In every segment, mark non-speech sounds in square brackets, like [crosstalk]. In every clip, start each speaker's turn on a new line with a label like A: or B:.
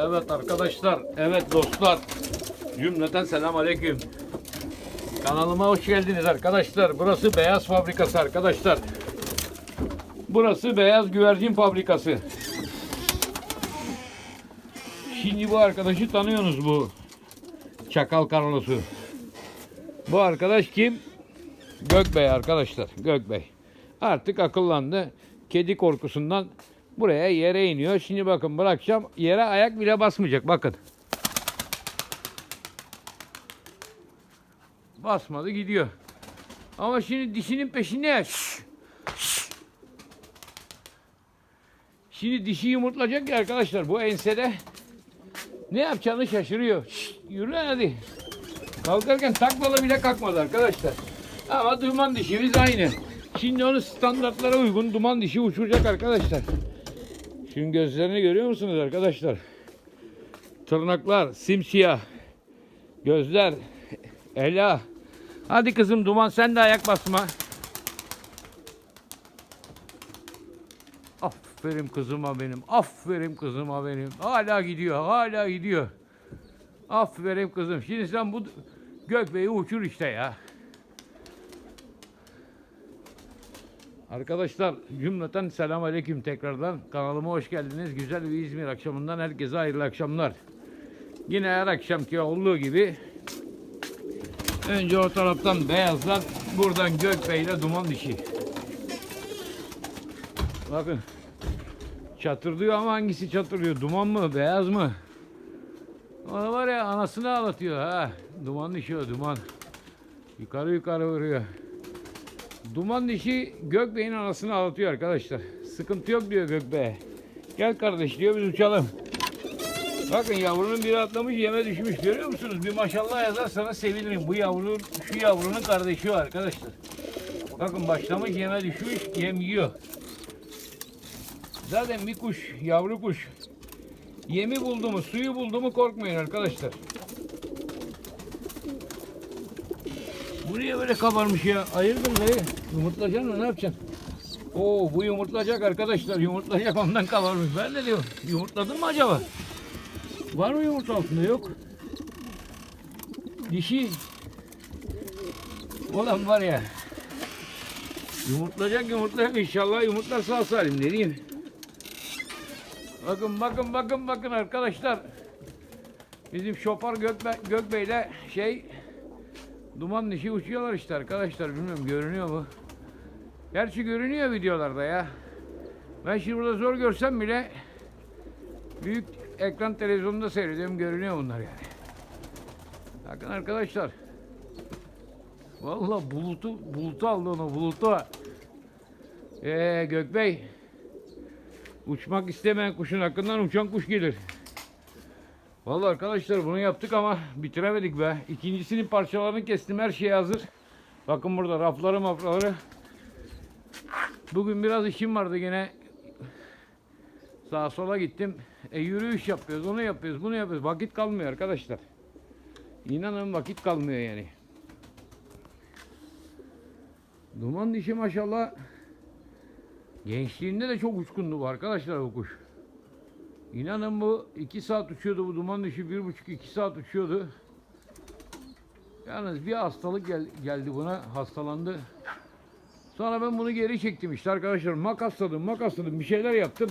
A: Evet arkadaşlar, evet dostlar. Cümleten selam aleyküm. Kanalıma hoş geldiniz arkadaşlar. Burası Beyaz Fabrikası arkadaşlar. Burası Beyaz Güvercin Fabrikası. Şimdi bu arkadaşı tanıyorsunuz bu. Çakal Carlos'u. Bu arkadaş kim? Gökbey arkadaşlar. Gökbey. Artık akıllandı. Kedi korkusundan buraya yere iniyor. Şimdi bakın bırakacağım. Yere ayak bile basmayacak. Bakın. Basmadı gidiyor. Ama şimdi dişinin peşinde. Şşş, şşş. Şimdi dişi yumurtlayacak ya arkadaşlar bu ensede. Ne yapacağını şaşırıyor. Şşş, yürü hadi. Kalkarken taklalı bile kalkmadı arkadaşlar. Ama duman dişimiz aynı. Şimdi onu standartlara uygun duman dişi uçuracak arkadaşlar. Şimdi gözlerini görüyor musunuz arkadaşlar? Tırnaklar simsiyah. Gözler Ela. Hadi kızım duman sen de ayak basma. Aferin kızıma benim. Aferin kızıma benim. Hala gidiyor. Hala gidiyor. Aferin kızım. Şimdi sen bu gökbeyi uçur işte ya. Arkadaşlar cümleten selam aleyküm tekrardan. Kanalıma hoş geldiniz. Güzel bir İzmir akşamından herkese hayırlı akşamlar. Yine her akşamki olduğu gibi önce o taraftan beyazlar buradan gökbey ile duman dişi. Bakın çatırdıyor ama hangisi çatırıyor? Duman mı? Beyaz mı? O da var ya anasını ağlatıyor ha. Duman dişi o duman. Yukarı yukarı vuruyor. Duman dişi Gökbey'in anasını ağlatıyor arkadaşlar. Sıkıntı yok diyor Gökbey. Gel kardeş diyor biz uçalım. Bakın yavrunun biri atlamış yeme düşmüş görüyor musunuz? Bir maşallah yazarsanız sevinirim. Bu yavrunun şu yavrunun kardeşi o arkadaşlar. Bakın başlamış yeme düşmüş yem yiyor. Zaten bir kuş yavru kuş. Yemi buldu mu suyu buldu mu korkmayın arkadaşlar. Buraya böyle kabarmış ya. Hayırdır dayı? Yumurtlayacaksın mı? Ne yapacaksın? Oo bu yumurtlayacak arkadaşlar. Yumurtlayacak ondan kabarmış. Ben de diyorum. Yumurtladın mı acaba? Var mı yumurta altında? Yok. Dişi. Olan var ya. Yumurtlayacak yumurtlayacak. İnşallah yumurtlar sağ salim. Ne diyeyim? Bakın bakın bakın bakın arkadaşlar. Bizim şoför Gökbe Gökbey'le şey Duman dişi uçuyorlar işte arkadaşlar. Bilmiyorum görünüyor mu? Gerçi görünüyor videolarda ya. Ben şimdi burada zor görsem bile büyük ekran televizyonunda seyrediyorum. Görünüyor bunlar yani. Bakın arkadaşlar. Vallahi bulutu bulutu aldı onu bulutu. Ee Gökbey. Uçmak istemeyen kuşun hakkından uçan kuş gelir. Vallahi arkadaşlar bunu yaptık ama bitiremedik be. İkincisinin parçalarını kestim. Her şey hazır. Bakın burada rafları mafraları. Bugün biraz işim vardı yine. Sağa sola gittim. E yürüyüş yapıyoruz, onu yapıyoruz, bunu yapıyoruz. Vakit kalmıyor arkadaşlar. İnanın vakit kalmıyor yani. Duman dişi maşallah. Gençliğinde de çok uçkundu bu arkadaşlar bu kuş. İnanın bu iki saat uçuyordu bu duman dişi bir buçuk iki saat uçuyordu. Yalnız bir hastalık gel- geldi buna hastalandı. Sonra ben bunu geri çektim işte arkadaşlar makasladım makasladım bir şeyler yaptım.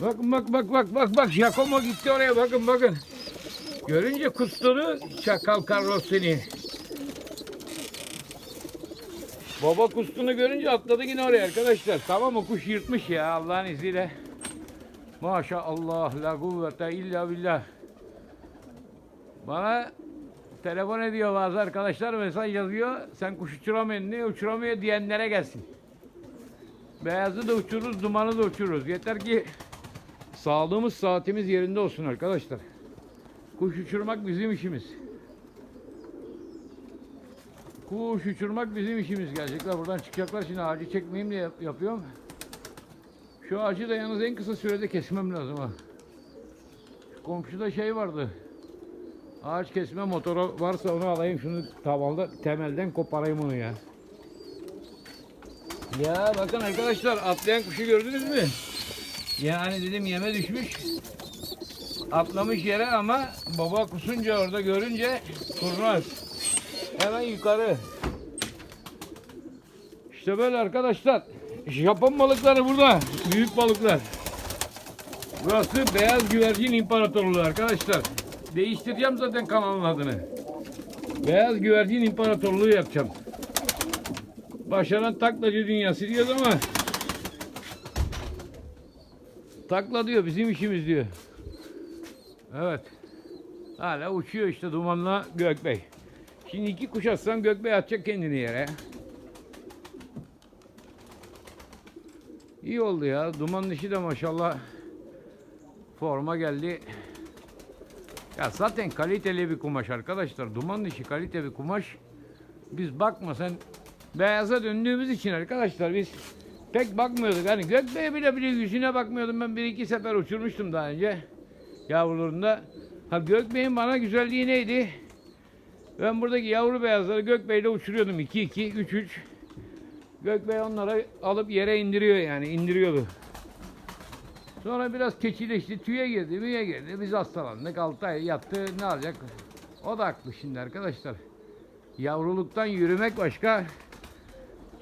A: Bakın bak bak bak bak bak Giacomo gitti oraya bakın bakın. Görünce kustunu çakal Carlos seni. Baba kustunu görünce atladı yine oraya arkadaşlar. Tamam o kuş yırtmış ya Allah'ın izniyle. Maşallah la kuvvete illa billah. Bana telefon ediyor bazı arkadaşlar mesaj yazıyor. Sen kuş uçuramıyorsun ne uçuramıyor diyenlere gelsin. Beyazı da uçururuz, dumanı da uçururuz. Yeter ki sağlığımız, saatimiz yerinde olsun arkadaşlar. Kuş uçurmak bizim işimiz. Kuş uçurmak bizim işimiz. Gelecekler buradan çıkacaklar. Şimdi ağacı çekmeyeyim diye yap- yapıyorum. Şu ağacı da yalnız en kısa sürede kesmem lazım ha. Şu Komşuda şey vardı. Ağaç kesme motoru varsa onu alayım şunu tavanda temelden koparayım onu ya. Ya bakın arkadaşlar atlayan kuşu gördünüz mü? Yani dedim yeme düşmüş. atlamış yere ama baba kusunca orada görünce kurnaz. Hemen yukarı. İşte böyle arkadaşlar. Japon balıkları burada. Büyük balıklar. Burası Beyaz Güvercin İmparatorluğu arkadaşlar. Değiştireceğim zaten kanalın adını. Beyaz Güvercin İmparatorluğu yapacağım. Başaran taklacı dünyası diyoruz ama takla diyor bizim işimiz diyor. Evet. Hala uçuyor işte dumanla Gökbey. Şimdi iki kuş atsam Gökbey atacak kendini yere. İyi oldu ya. Dumanın işi de maşallah forma geldi. Ya zaten kaliteli bir kumaş arkadaşlar. Dumanın işi kaliteli bir kumaş. Biz bakma sen beyaza döndüğümüz için arkadaşlar biz pek bakmıyorduk. Hani Gökbey'e bile bile yüzüne bakmıyordum. Ben bir iki sefer uçurmuştum daha önce yavrularında. Ha Gökbey'in bana güzelliği neydi? Ben buradaki yavru beyazları Gökbey'le uçuruyordum. 2-2, 3-3. Gökbey onlara alıp yere indiriyor yani indiriyordu. Sonra biraz keçileşti, tüye girdi, müye girdi. Biz hastalandık, 6 ay yattı, ne alacak? O da haklı şimdi arkadaşlar. Yavruluktan yürümek başka.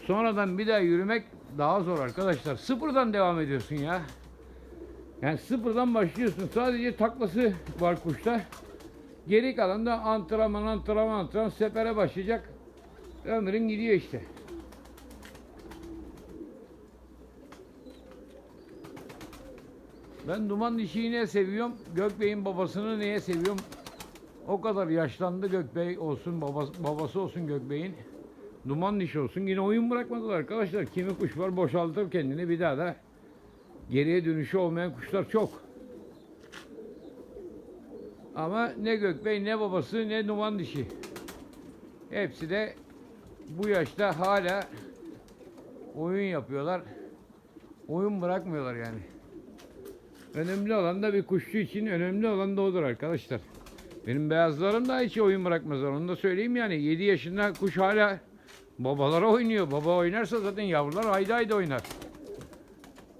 A: Sonradan bir daha yürümek daha zor arkadaşlar. Sıfırdan devam ediyorsun ya. Yani sıfırdan başlıyorsun. Sadece taklası var kuşta. Geri kalan da antrenman, antrenman, antrenman. Sefere başlayacak. Ömrün gidiyor işte. Ben duman dişiyi niye seviyorum? Gökbey'in babasını niye seviyorum? O kadar yaşlandı Gökbey olsun, babası, babası olsun Gökbey'in. Duman dişi olsun. Yine oyun bırakmadılar arkadaşlar. Kimi kuş var boşaltır kendini bir daha da geriye dönüşü olmayan kuşlar çok. Ama ne Gökbey ne babası ne duman dişi. Hepsi de bu yaşta hala oyun yapıyorlar. Oyun bırakmıyorlar yani. Önemli olan da bir kuşçu için önemli olan da odur arkadaşlar. Benim beyazlarım da hiç oyun bırakmazlar. Onu da söyleyeyim yani. 7 yaşında kuş hala babalara oynuyor. Baba oynarsa zaten yavrular haydi haydi oynar.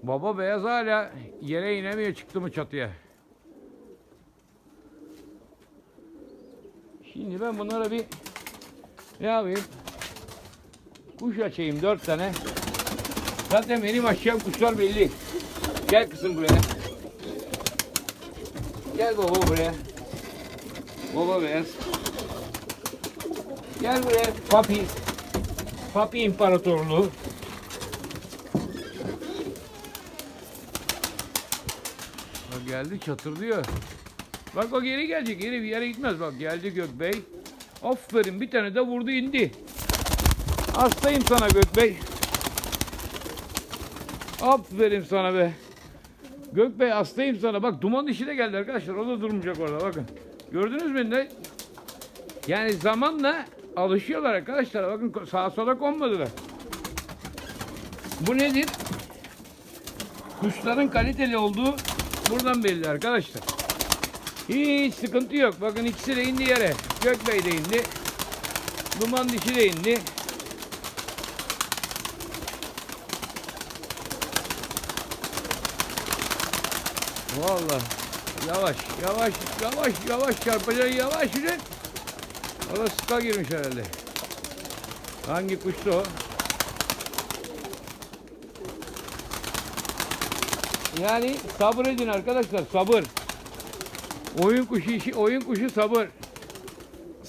A: Baba beyaz hala yere inemiyor çıktı mı çatıya. Şimdi ben bunlara bir ne yapayım? Kuş açayım dört tane. Zaten benim açacağım kuşlar belli. Gel kızım buraya. Gel baba buraya. Baba beyaz. Gel buraya papi. Papi İmparatorluğu. Bak geldi çatırdıyor. Bak o geri gelecek. Geri bir yere gitmez. Bak geldi Gökbey. Aferin bir tane de vurdu indi. Hastayım sana Gökbey. Aferin sana be. Gökbey hastayım sana. Bak duman dişi de geldi arkadaşlar. O da durmayacak orada bakın. Gördünüz mü ne? Yani zamanla alışıyorlar arkadaşlar. Bakın sağa sola konmadılar. Bu nedir? Kuşların kaliteli olduğu buradan belli arkadaşlar. Hiç sıkıntı yok. Bakın ikisi de indi yere. Gökbey de indi. Duman dişi de indi. Vallahi yavaş yavaş yavaş yavaş çarpacaksın yavaş. O da sıka girmiş herhalde. Hangi kuştu o? Yani sabır edin arkadaşlar sabır. Oyun kuşu işi, oyun kuşu sabır.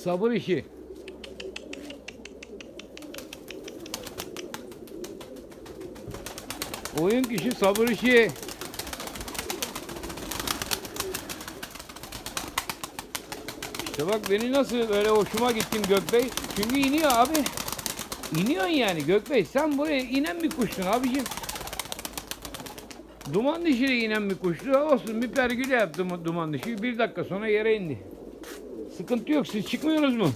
A: Sabır işi. Oyun kuşu sabır işi. İşte bak beni nasıl böyle hoşuma gittin Gökbey. Çünkü iniyor abi. İniyorsun yani Gökbey. Sen buraya inen bir kuştun abicim. Duman dişi de inen bir kuştu. Olsun bir pergüle yaptım duman dişi. Bir dakika sonra yere indi. Sıkıntı yok. Siz çıkmıyorsunuz mu?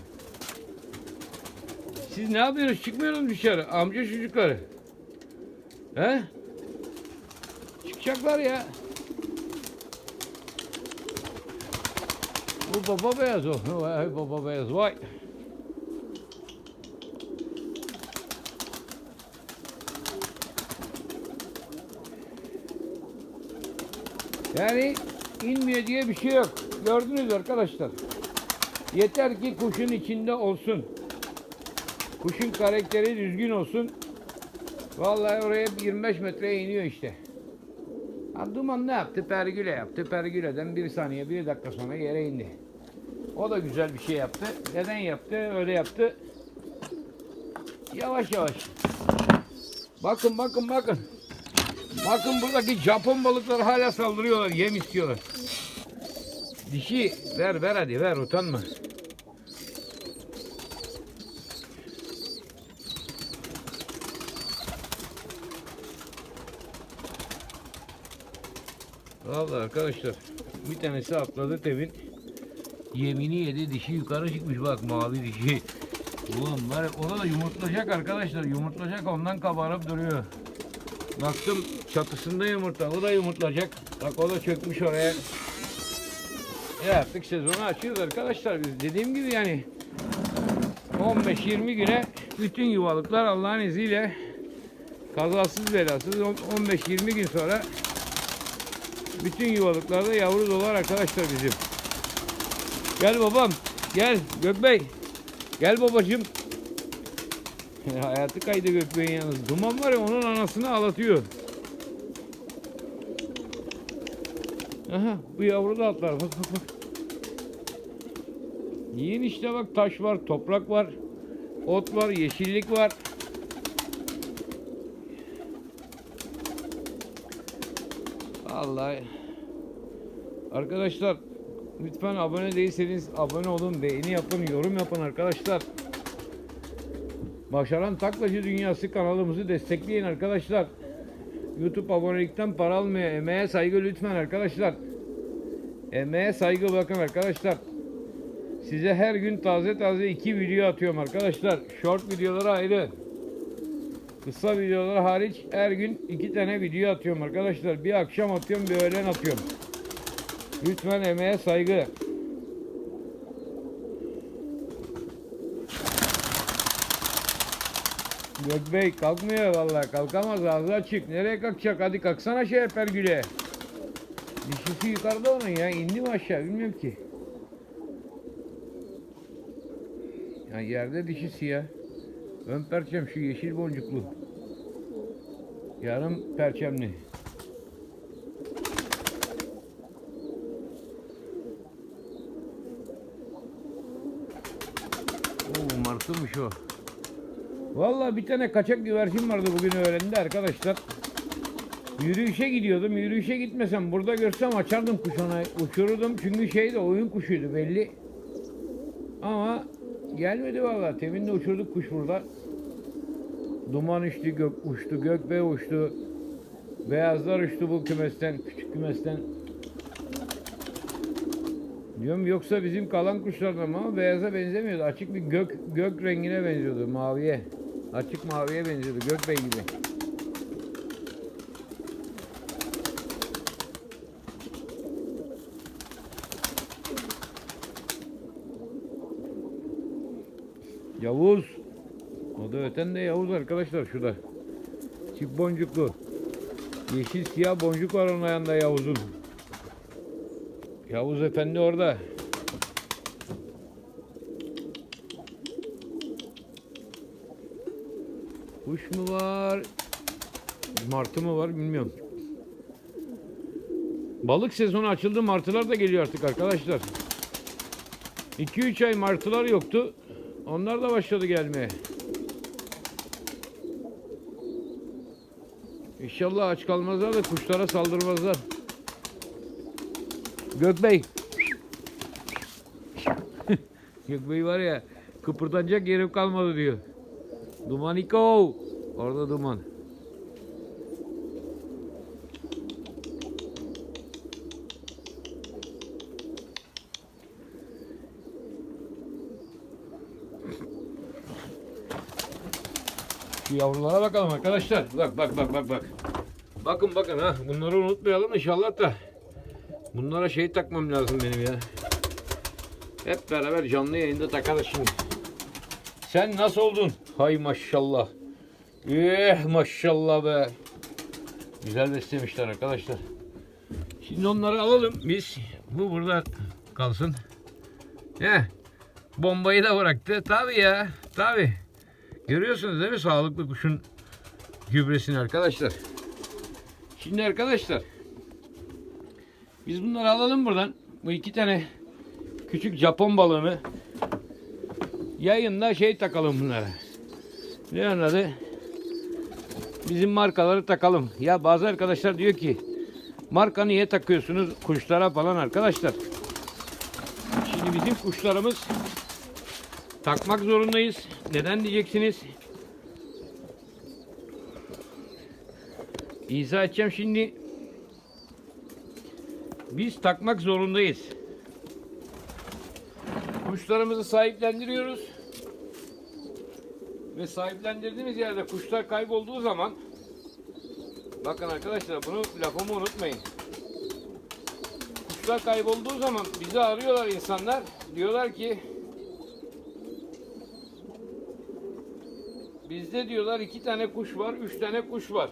A: Siz ne yapıyorsunuz? Çıkmıyorsunuz dışarı. Amca çocukları. He? Çıkacaklar ya. Bu baba beyaz o. Vay baba beyaz vay. Yani inmiyor diye bir şey yok. Gördünüz arkadaşlar. Yeter ki kuşun içinde olsun. Kuşun karakteri düzgün olsun. Vallahi oraya 25 metreye iniyor işte. Ha, Duman ne yaptı? Pergüle yaptı. Pergüleden bir saniye, bir dakika sonra yere indi. O da güzel bir şey yaptı. Neden yaptı? Öyle yaptı. Yavaş yavaş. Bakın bakın bakın. Bakın buradaki Japon balıkları hala saldırıyorlar. Yem istiyorlar. Dişi ver ver hadi ver utanma. Vallahi arkadaşlar bir tanesi atladı tevin. Yemini yedi dişi yukarı çıkmış bak mavi dişi. Ulan var ona da yumurtlayacak arkadaşlar yumurtlayacak ondan kabarıp duruyor. Baktım çatısında yumurta o da yumurtlayacak. Bak o da çökmüş oraya. Ya artık sezonu açıyoruz arkadaşlar biz. Dediğim gibi yani 15-20 güne bütün yuvalıklar Allah'ın izniyle kazasız belasız 15-20 gün sonra bütün yuvalıklarda yavru dolar arkadaşlar bizim. Gel babam. Gel Gökbey. Gel babacığım. [laughs] Hayatı kaydı Gökbey'in yalnız. Duman var ya onun anasını ağlatıyor. Aha bu yavru da atlar. Bak bak bak. Yiyin işte bak taş var, toprak var, ot var, yeşillik var. Vallahi Arkadaşlar lütfen abone değilseniz abone olun, beğeni yapın, yorum yapın arkadaşlar. Başaran Taklacı Dünyası kanalımızı destekleyin arkadaşlar. YouTube abonelikten para almıyor. Emeğe saygı lütfen arkadaşlar. Emeğe saygı bakın arkadaşlar. Size her gün taze taze iki video atıyorum arkadaşlar. Short videoları ayrı. Kısa videolar hariç her gün iki tane video atıyorum arkadaşlar. Bir akşam atıyorum bir öğlen atıyorum. Lütfen emeğe saygı. Gökbey kalkmıyor vallahi kalkamaz ağzı açık. Nereye kalkacak? Hadi kalksana şey Pergül'e. Dişisi yukarıda onun ya. indi mi aşağı bilmiyorum ki. Ya yerde dişisi ya. Ön perçem şu yeşil boncuklu. Yarım perçemli. Oo martımış o. Vallahi bir tane kaçak güvercin vardı bugün öğrende arkadaşlar. Yürüyüşe gidiyordum. Yürüyüşe gitmesem burada görsem açardım kuş ona uçururdum. Çünkü şeyde oyun kuşuydu belli. Ama gelmedi vallahi. Temin de uçurduk kuş burada. Duman uçtu, gök uçtu, gökbe uçtu. Beyazlar uçtu bu kümesten, küçük kümesten. Diyorum yoksa bizim kalan kuşlardan ama beyaza benzemiyordu. Açık bir gök gök rengine benziyordu, maviye. Açık maviye benziyordu, gökbey gibi. Yavuz. Da öten de Yavuz arkadaşlar şurada. Çift boncuklu. Yeşil siyah boncuk var onun ayağında Yavuz'un. Yavuz Efendi orada. Kuş mu var? Martı mı var bilmiyorum. Balık sezonu açıldı. Martılar da geliyor artık arkadaşlar. 2-3 ay martılar yoktu. Onlar da başladı gelmeye. İnşallah aç kalmazlar da kuşlara saldırmazlar. Gökbey. [laughs] Gökbey var ya kıpırdanacak yerim kalmadı diyor. Dumaniko. Orada duman. Şu yavrulara bakalım arkadaşlar. Bak bak bak bak bak. Bakın bakın ha. Bunları unutmayalım inşallah da. Bunlara şey takmam lazım benim ya. Hep beraber canlı yayında takarız şimdi. Sen nasıl oldun? Hay maşallah. Eh maşallah be. Güzel beslemişler arkadaşlar. Şimdi onları alalım biz. Bu burada kalsın. He. Bombayı da bıraktı. Tabii ya. Tabii. Görüyorsunuz değil mi sağlıklı kuşun gübresini arkadaşlar. Şimdi arkadaşlar biz bunları alalım buradan. Bu iki tane küçük Japon balığını yayında şey takalım bunlara. Ne onun adı? Bizim markaları takalım. Ya bazı arkadaşlar diyor ki marka niye takıyorsunuz kuşlara falan arkadaşlar. Şimdi bizim kuşlarımız takmak zorundayız. Neden diyeceksiniz? İzah edeceğim şimdi. Biz takmak zorundayız. Kuşlarımızı sahiplendiriyoruz. Ve sahiplendirdiğimiz yerde kuşlar kaybolduğu zaman bakın arkadaşlar bunu lafımı unutmayın. Kuşlar kaybolduğu zaman bizi arıyorlar insanlar. Diyorlar ki bizde diyorlar iki tane kuş var, üç tane kuş var.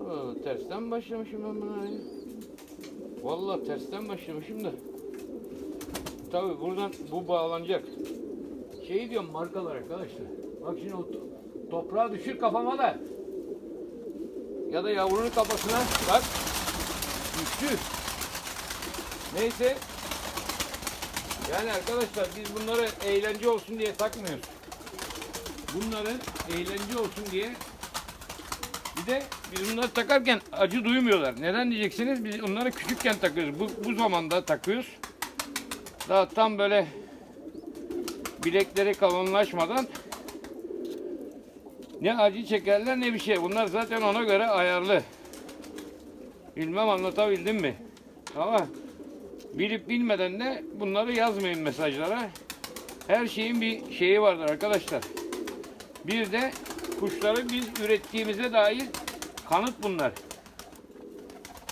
A: Aa, tersten başlamışım ben buna. Vallahi tersten başlamışım da. Tabi buradan bu bağlanacak. Şey diyorum markalar arkadaşlar. Bak şimdi o to- toprağa düşür kafama da. Ya da yavrunun kafasına bak. Düştü. Neyse. Yani arkadaşlar biz bunları eğlence olsun diye takmıyoruz. Bunların eğlence olsun diye bir de biz bunları takarken acı duymuyorlar. Neden diyeceksiniz? Biz onları küçükken takıyoruz. Bu, bu zamanda takıyoruz. Daha tam böyle bilekleri kalınlaşmadan ne acı çekerler ne bir şey. Bunlar zaten ona göre ayarlı. Bilmem anlatabildim mi? Ama bilip bilmeden de bunları yazmayın mesajlara. Her şeyin bir şeyi vardır arkadaşlar. Bir de kuşları biz ürettiğimize dair kanıt bunlar.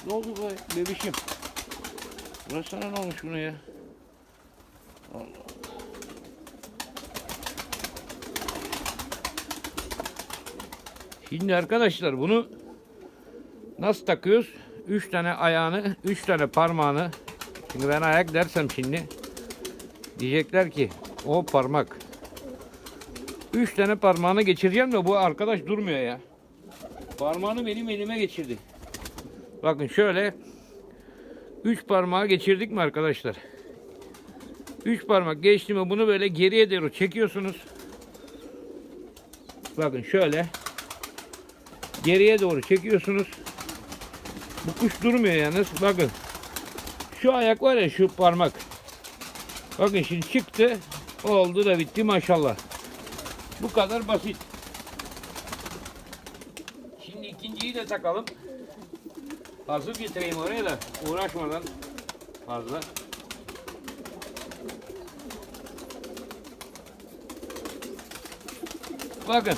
A: Ne oldu be bebişim? Burası sana ne olmuş buna ya? Allah. Şimdi arkadaşlar bunu nasıl takıyoruz? Üç tane ayağını, üç tane parmağını. Şimdi ben ayak dersem şimdi diyecekler ki o parmak. Üç tane parmağını geçireceğim de bu arkadaş durmuyor ya. Parmağını benim elime geçirdi. Bakın şöyle üç parmağı geçirdik mi arkadaşlar? Üç parmak geçti mi bunu böyle geriye doğru çekiyorsunuz. Bakın şöyle geriye doğru çekiyorsunuz. Bu kuş durmuyor yalnız. Bakın. Şu ayak var ya şu parmak. Bakın şimdi çıktı. Oldu da bitti maşallah. Bu kadar basit. Şimdi ikinciyi de takalım. Hazır getireyim oraya da uğraşmadan fazla. Bakın.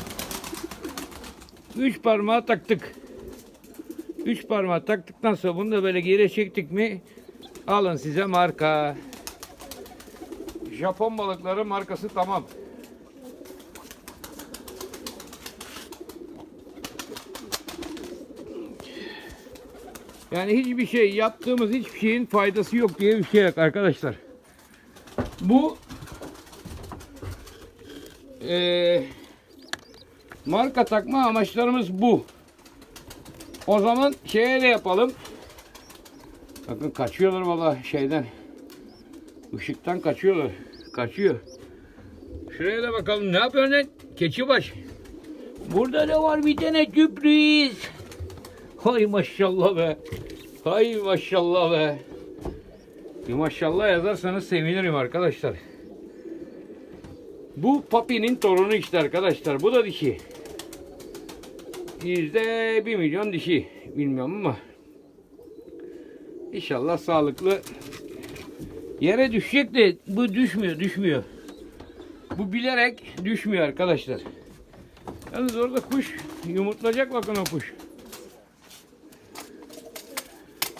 A: Üç parmağı taktık. Üç parmağı taktıktan sonra bunu da böyle geri çektik mi alın size marka. Japon balıkları markası tamam. Yani hiçbir şey yaptığımız hiçbir şeyin faydası yok diye bir şey yok arkadaşlar. Bu eee marka takma amaçlarımız bu. O zaman şeye de yapalım. Bakın kaçıyorlar vallahi şeyden. Işıktan kaçıyorlar. Kaçıyor. Şuraya da bakalım ne yapıyor lan? Keçibaş. Burada da var bir tane sürpriz. Hay maşallah be. Hay maşallah be. Bir maşallah yazarsanız sevinirim arkadaşlar. Bu Papi'nin torunu işte arkadaşlar. Bu da dişi. Yüzde bir milyon dişi. Bilmiyorum ama. İnşallah sağlıklı. Yere düşecek de bu düşmüyor, düşmüyor. Bu bilerek düşmüyor arkadaşlar. Yalnız orada kuş yumurtlayacak bakın o kuş.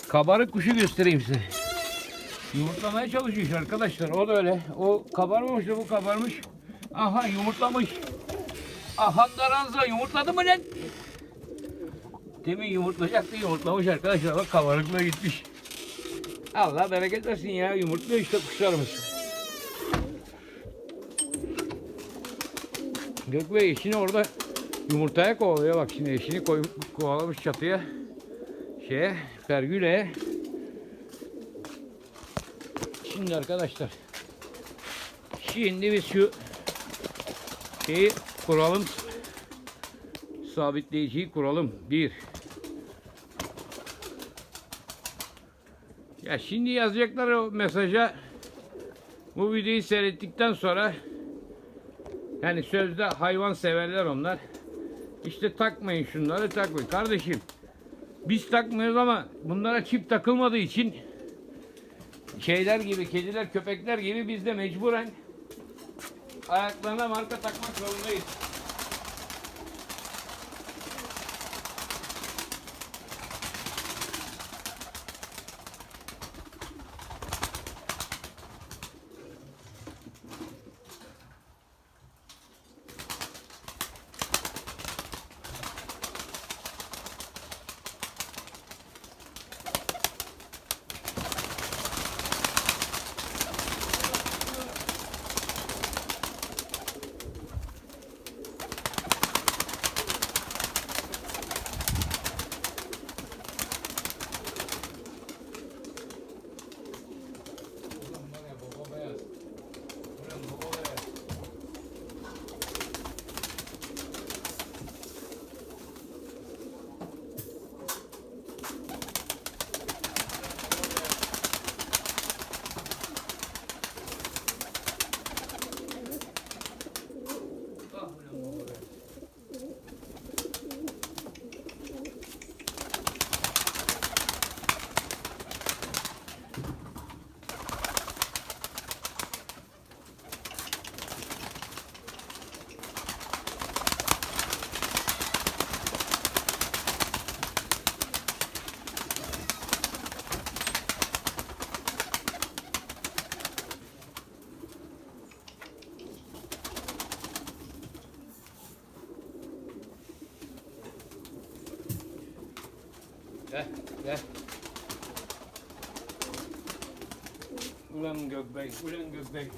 A: Kabarık kuşu göstereyim size. Yumurtlamaya çalışıyor arkadaşlar. O da öyle. O kabarmamış da bu kabarmış. Aha yumurtlamış. Aha daranza yumurtladı mı lan? Demin yumurtlayacaktı yumurtlamış arkadaşlar. Bak kabarıklığa gitmiş. Allah bereket versin ya. Yumurtluyor işte kuşlarımız. Gökbey eşini orada yumurtaya kovalıyor. Bak şimdi eşini koy, kovalamış çatıya. Şeye, pergüle. Şimdi arkadaşlar. Şimdi biz şu şeyi kuralım. Sabitleyiciyi kuralım. Bir. Ya şimdi yazacaklar o mesaja bu videoyu seyrettikten sonra yani sözde hayvan severler onlar. İşte takmayın şunları takmayın. Kardeşim biz takmıyoruz ama bunlara çip takılmadığı için şeyler gibi, kediler, köpekler gibi biz de mecburen ayaklarına marka takmak zorundayız. Gökbey, ulan Gökbey.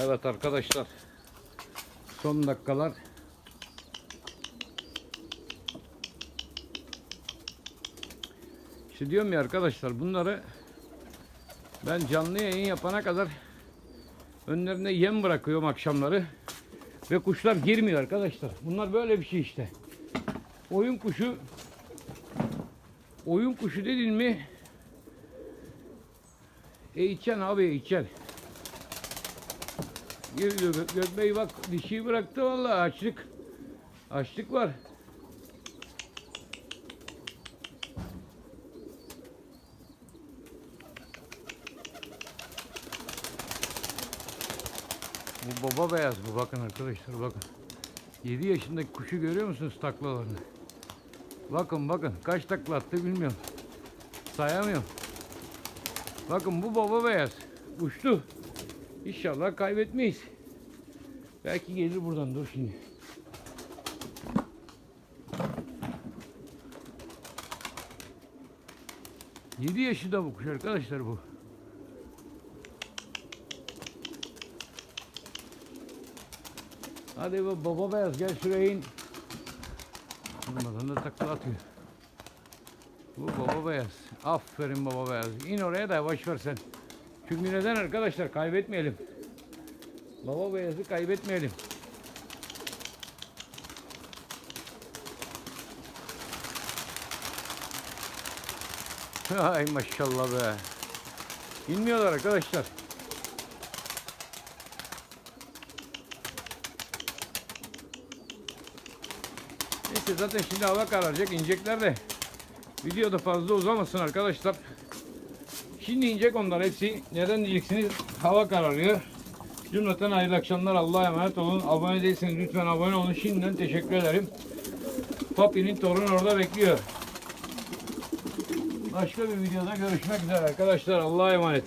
A: Evet arkadaşlar. Son dakikalar. İşte diyorum ya arkadaşlar bunları ben canlı yayın yapana kadar Önlerine yem bırakıyorum akşamları. Ve kuşlar girmiyor arkadaşlar. Bunlar böyle bir şey işte. Oyun kuşu oyun kuşu dedin mi e içen abi içen. Geliyor Gök- Gökbey bak dişiyi bıraktı vallahi açlık. Açlık var. Baba beyaz bu bakın arkadaşlar bakın. 7 yaşındaki kuşu görüyor musunuz taklalarını? Bakın bakın kaç takla attı bilmiyorum. Sayamıyorum. Bakın bu baba beyaz. Uçtu. İnşallah kaybetmeyiz. Belki gelir buradan dur şimdi. Yedi yaşında bu kuş arkadaşlar bu. Hadi bu baba beyaz gel şuraya in. Olmadan da takla atıyor. Bu baba beyaz. Aferin baba beyaz. İn oraya da yavaş ver sen. Çünkü neden arkadaşlar kaybetmeyelim. Baba beyazı kaybetmeyelim. Ay maşallah be. İnmiyorlar arkadaşlar. Neyse zaten şimdi hava kararacak inecekler de videoda fazla uzamasın arkadaşlar. Şimdi inecek onlar hepsi. Neden diyeceksiniz? Hava kararıyor. Cümleten hayırlı akşamlar. Allah'a emanet olun. Abone değilseniz lütfen abone olun. Şimdiden teşekkür ederim. Papi'nin torunu orada bekliyor. Başka bir videoda görüşmek üzere arkadaşlar. Allah'a emanet.